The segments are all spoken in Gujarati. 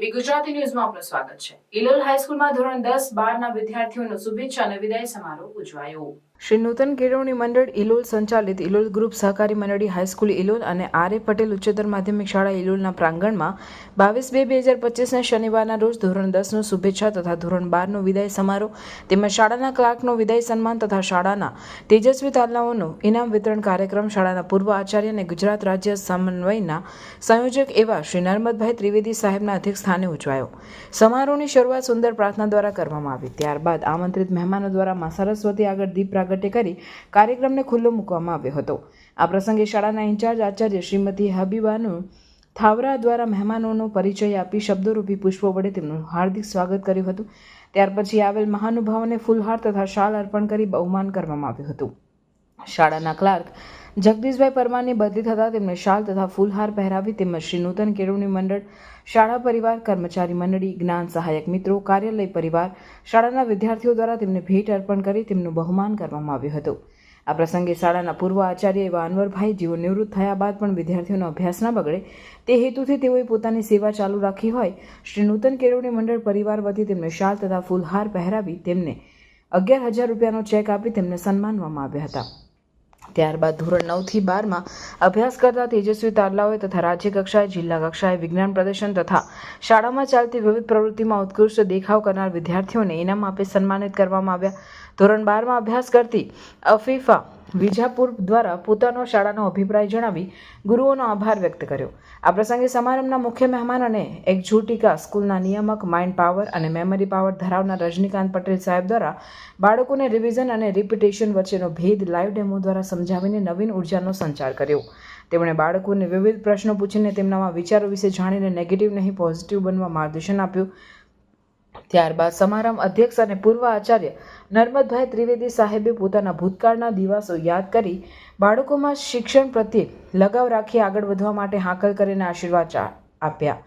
ગુજરાતી ન્યૂઝમાં આપનું સ્વાગત છે. ઇલોલ હાઈસ્કૂલમાં ધોરણ દસ બારના વિદ્યાર્થીઓનો શુભેચ્છા અને વિદાય સમારોહ ઉજવાયો. શ્રી નૂતન કેળવણી મંડળ ઇલોલ સંચાલિત ઇલોલ ગ્રુપ સહકારી મંડળી હાઈસ્કૂલ ઇલોલ અને આર પટેલ ઉચ્ચતર માધ્યમિક શાળા ઇલોલના પ્રાંગણમાં બાવીસ બે બે હજાર પચીસના શનિવારના રોજ ધોરણ દસનો શુભેચ્છા તથા ધોરણ બારનો વિદાય સમારોહ તેમજ શાળાના ક્લાર્કનો વિદાય સન્માન તથા શાળાના તેજસ્વી તાલનાઓનો ઇનામ વિતરણ કાર્યક્રમ શાળાના પૂર્વ આચાર્ય અને ગુજરાત રાજ્ય સમન્વયના સંયોજક એવા શ્રી નર્મદભાઈ ત્રિવેદી સાહેબના અધ્યક્ષ સ્થાને ઉજવાયો. સમારોહની શરૂઆત સુંદર પ્રાર્થના દ્વારા કરવામાં આવી. ત્યારબાદ આમંત્રિત મહેમાનો દ્વારા મા સરસ્વતી આગળ દીપ પ્રાગટ્ય કરી કાર્યક્રમને ખુલ્લો મૂકવામાં આવ્યો હતો. આ પ્રસંગે શાળાના ઇન્ચાર્જ આચાર્ય શ્રીમતી હબીબાનું થાવરા દ્વારા મહેમાનોનો પરિચય આપી શબ્દોરૂપી પુષ્પો વડે તેમનું હાર્દિક સ્વાગત કર્યું હતું. ત્યાર પછી આવેલ મહાનુભાવોને ફૂલહાર તથા શાલ અર્પણ કરી બહુમાન કરવામાં આવ્યું હતું. શાળાના ક્લાર્ક જગદીશભાઈ પરમારની બદલી થતાં તેમને શાલ તથા ફૂલહાર પહેરાવી તેમજ શ્રી નૂતન કેળવણી મંડળ, શાળા પરિવાર, કર્મચારી મંડળી, જ્ઞાન સહાયક મિત્રો, કાર્યાલય પરિવાર, શાળાના વિદ્યાર્થીઓ દ્વારા તેમને ભેટ અર્પણ કરી તેમનું બહુમાન કરવામાં આવ્યું હતું. આ પ્રસંગે શાળાના પૂર્વ આચાર્ય એવા અનવરભાઈ જેઓ નિવૃત્ત થયા બાદ પણ વિદ્યાર્થીઓનો અભ્યાસ ન બગડે તે હેતુથી તેઓએ પોતાની સેવા ચાલુ રાખી હોય શ્રી નૂતન કેળવણી મંડળ પરિવાર વતી તેમને શાલ તથા ફૂલહાર પહેરાવી તેમને અગિયાર હજાર રૂપિયાનો ચેક આપી તેમને સન્માનવામાં આવ્યા હતા. ત્યારબાદ ધોરણ નવથી બારમાં અભ્યાસ કરતા તેજસ્વી તારલાઓએ તથા રાજ્ય કક્ષાએ, જિલ્લા કક્ષાએ વિજ્ઞાન પ્રદર્શન તથા શાળામાં ચાલતી વિવિધ પ્રવૃત્તિમાં ઉત્કૃષ્ટ દેખાવ કરનાર વિદ્યાર્થીઓને ઇનામ આપી સન્માનિત કરવામાં આવ્યા. ધોરણ બારમાં અભ્યાસ કરતી અફીફા વિજાપુર દ્વારા પોતાનો શાળાનો અભિપ્રાય જણાવી ગુરુઓનો આભાર વ્યક્ત કર્યો. આ પ્રસંગે સમારંભના મુખ્ય મહેમાન અને એક્ઝોટિકા સ્કૂલના નિયામક માઇન્ડ પાવર અને મેમરી પાવર ધરાવનાર રજનીકાંત પટેલ સાહેબ દ્વારા બાળકોને રિવિઝન અને રિપિટેશન વચ્ચેનો ભેદ લાઈવ ડેમો દ્વારા સમજાવીને નવીન ઉર્જાનો સંચાર કર્યો. તેમણે બાળકોને વિવિધ પ્રશ્નો પૂછીને તેમનામાં વિચારો વિશે જાણીને નેગેટિવ નહીં પોઝિટિવ બનવા માર્ગદર્શન આપ્યું. ત્યારબાદ સમારંભ અધ્યક્ષ અને પૂર્વ આચાર્ય નર્મદભાઈ ત્રિવેદી સાહેબે પોતાના ભૂતકાળના દિવસો યાદ કરી બાળકોમાં શિક્ષણ પ્રત્યે લગાવ રાખી આગળ વધવા માટે હાંકલ કરીને આશીર્વાદ આપ્યા.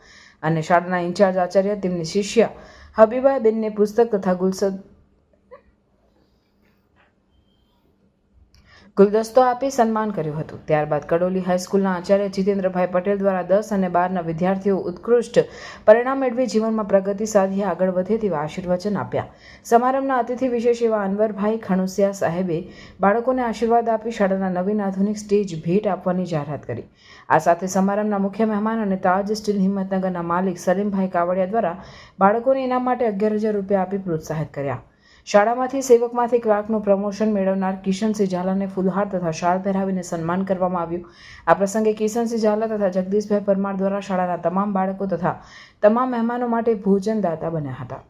અને શાળાના ઇન્ચાર્જ આચાર્ય, તેમની શિષ્ય હબીબાબેનને પુસ્તક તથા ગુલસદ ગુલદસ્તો આપી સન્માન કર્યું હતું. ત્યારબાદ કડોલી હાઈસ્કૂલના આચાર્ય જીતેન્દ્રભાઈ પટેલ દ્વારા દસ અને બારના વિદ્યાર્થીઓ ઉત્કૃષ્ટ પરિણામ મેળવી જીવનમાં પ્રગતિ સાધી, આગળ વધે તેવા આશીર્વચન આપ્યા. સમારંભના અતિથિ વિશેષ એવા અનવરભાઈ ખણુસિયા સાહેબે બાળકોને આશીર્વાદ આપી શાળાના નવીન આધુનિક સ્ટેજ ભેટ આપવાની જાહેરાત કરી. આ સાથે સમારંભના મુખ્ય મહેમાન અને તાજ સ્ટીલ હિંમતનગરના માલિક સલીમભાઈ કાવડિયા દ્વારા બાળકોને ઇનામ માટે અગિયાર હજાર રૂપિયા આપી પ્રોત્સાહિત કર્યા. શાળામાંથી સેવકમાંથી ક્લાર્કનું પ્રમોશન મેળવનાર કિશનસિંહ ઝાલાને ફૂલહાર તથા શાળ પહેરાવીને સન્માન કરવામાં આવ્યું. આ પ્રસંગે કિશનસિંહ ઝાલા તથા જગદીશભાઈ પરમાર દ્વારા શાળાના તમામ બાળકો તથા તમામ મહેમાનો માટે ભોજનદાતા બન્યા હતા.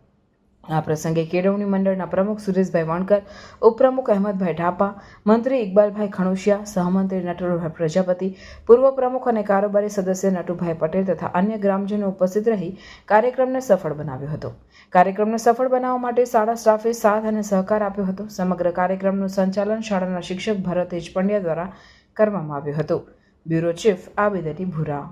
આ પ્રસંગે કેળવણી મંડળના પ્રમુખ સુરેશભાઈ વણકર, ઉપપ્રમુખ અહેમદભાઈ ઢાપા, મંત્રી ઇકબાલભાઈ ખણુશિયા, સહમંત્રી નટુરભાઈ પ્રજાપતિ, પૂર્વ પ્રમુખ અને કારોબારી સદસ્ય નટુભાઈ પટેલ તથા અન્ય ગ્રામજનો ઉપસ્થિત રહી કાર્યક્રમને સફળ બનાવ્યો હતો. કાર્યક્રમને સફળ બનાવવા માટે શાળા સ્ટાફે સાથ અને સહકાર આપ્યો હતો. સમગ્ર કાર્યક્રમનું સંચાલન શાળાના શિક્ષક ભરતેજ પંડ્યા દ્વારા કરવામાં આવ્યું હતું. Bureau chief Abed Ali Bhura.